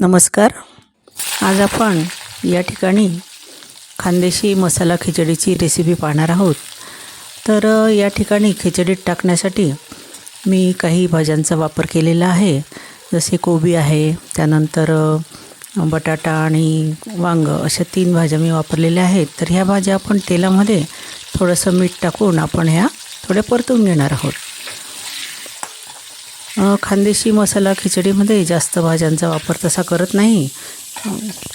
नमस्कार. आज आपण या ठिकाणी खानदेशी मसाला खिचडीची रेसिपी पाहणार आहोत. तर या ठिकाणी खिचडीत टाकण्यासाठी मी काही भाज्यांचा वापर केलेला आहे. जसे कोबी आहे त्यानंतर बटाटा आणि वांगं अशा तीन भाज्या मी वापरलेल्या आहेत. तर ह्या भाज्या आपण तेलामध्ये थोडंसं मीठ टाकून आपण ह्या थोड्या परतून घेणार आहोत. खानदेशी मसाला खिचडीमध्ये जास्त भाज्यांचा वापर तसा करत नाही.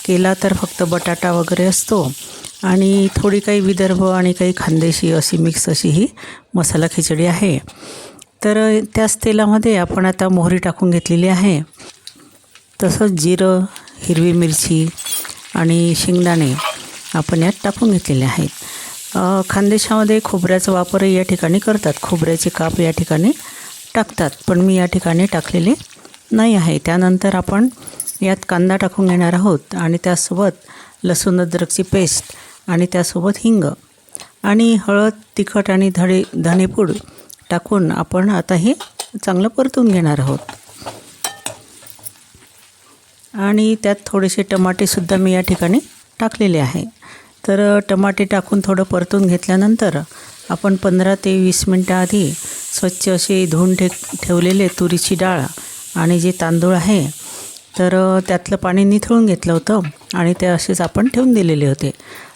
केला तर फक्त बटाटा वगैरे असतो. आणि थोडी काही विदर्भ आणि काही खानदेशी अशी मिक्स अशी ही मसाला खिचडी आहे. तर त्याच तेलामध्ये आपण आता मोहरी टाकून घेतलेली आहे. तसंच जिरं हिरवी मिरची आणि शेंगदाणे आपण यात टाकून घेतलेले आहेत. खानदेशामध्ये खोबऱ्याचा वापरही या ठिकाणी करतात. खोबऱ्याचे काप या ठिकाणी टाकतात पण मी या ठिकाणी टाकलेले नाही आहे. त्यानंतर आपण यात कांदा टाकून घेणार आहोत आणि त्यासोबत लसूण अद्रकची पेस्ट आणि त्यासोबत हिंग आणि हळद तिखट आणि धडे धनेपूड टाकून आपण आता हे चांगलं परतून घेणार आहोत. आणि त्यात थोडेसे टमाटेसुद्धा मी या ठिकाणी टाकलेले आहे. तर टमाटे टाकून थोडं परतून घेतल्यानंतर आपण पंधरा ते वीस मिनटं आधी स्वच्छ असे धुवून ठे ठेवलेले तुरीची डाळ आणि जे तांदूळ आहे तर त्यातलं पाणी निथळून घेतलं होतं आणि ते असेच आपण ठेवून दिलेले होते.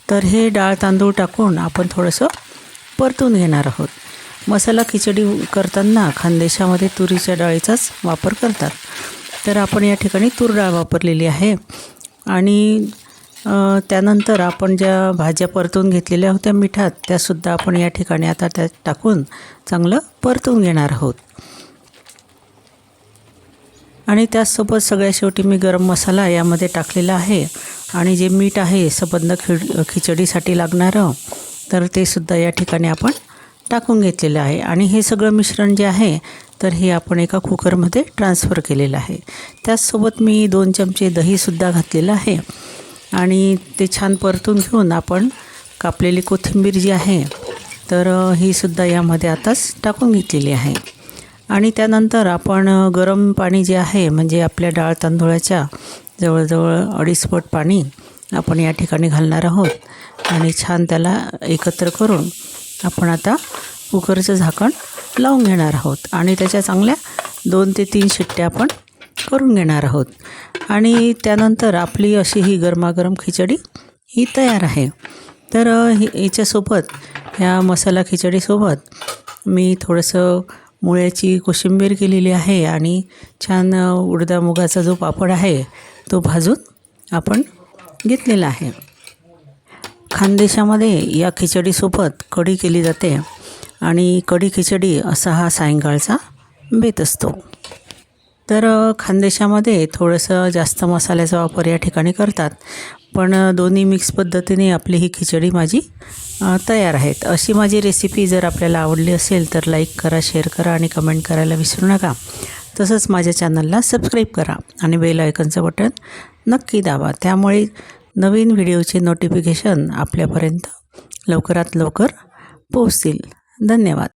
तर हे डाळ तांदूळ टाकून आपण थोडंसं परतून घेणार आहोत. मसाला खिचडी करताना खानदेशामध्ये तुरीच्या डाळीचाच वापर करतात. तर आपण या ठिकाणी तूर डाळ वापरलेली आहे आणि त्यानंतर आपण ज्या भाज्या परतून घेतलेल्या होत्या मिठात त्यासुद्धा आपण या ठिकाणी आता त्यात टाकून चांगलं परतून घेणार आहोत. आणि त्याचसोबत सगळ्या शेवटी मी गरम मसाला यामध्ये टाकलेला आहे. आणि जे मीठ आहे सबंध खिड खिचडीसाठी लागणारं तर ते सुद्धा या ठिकाणी आपण टाकून घेतलेलं आहे. आणि हे सगळं मिश्रण जे आहे तर हे आपण एका कुकरमध्ये ट्रान्सफर केलेलं आहे. त्याचसोबत मी दोन चमचे दहीसुद्धा घातलेलं आहे. आणि ते छान परतून घेऊन आपण कापलेली कोथिंबीर जी आहे तर ही सुद्धा यामध्ये आताच टाकून घेतलेली आहे. आणि त्यानंतर आपण गरम पाणी जे आहे म्हणजे आपल्या डाळ तांदूळाच्या जवळजवळ अडीच पट पाणी आपण या ठिकाणी घालणार आहोत. आणि छान त्याला एकत्र करून आपण आता कुकरचं झाकण लावून घेणार आहोत. आणि त्याच्या चांगल्या दोन ते तीन शिट्ट्या आपण करून घेणार आहोत. आणि त्यानंतर आपली अशी ही गरमागरम खिचडी ही तयार आहे. तर हे याच्यासोबत ह्या मसाला खिचडीसोबत मी थोडंसं मुळ्याची कोशिंबीर केलेली आहे आणि छान उडदा मुगाचा जो पापड आहे तो भाजून आपण घेतलेला आहे. खानदेशामध्ये या खिचडीसोबत कढी केली जाते आणि कढी खिचडी असा हा सायंकाळचा बेत असतो. तर खानदेशामध्ये थोडंसं जास्त मसाल्याचा वापर या ठिकाणी करतात. पण दोन्ही मिक्स पद्धतीने आपली ही खिचडी माझी तयार आहेत. अशी माझी रेसिपी जर आपल्याला आवडली असेल तर लाईक करा शेअर करा आणि कमेंट करायला विसरू नका. तसंच माझ्या चॅनलला सबस्क्राईब करा आणि बेल आयकनचं बटन नक्की दाबा. त्यामुळे नवीन व्हिडिओचे नोटिफिकेशन आपल्यापर्यंत लवकरात लवकर पोहोचतील. धन्यवाद.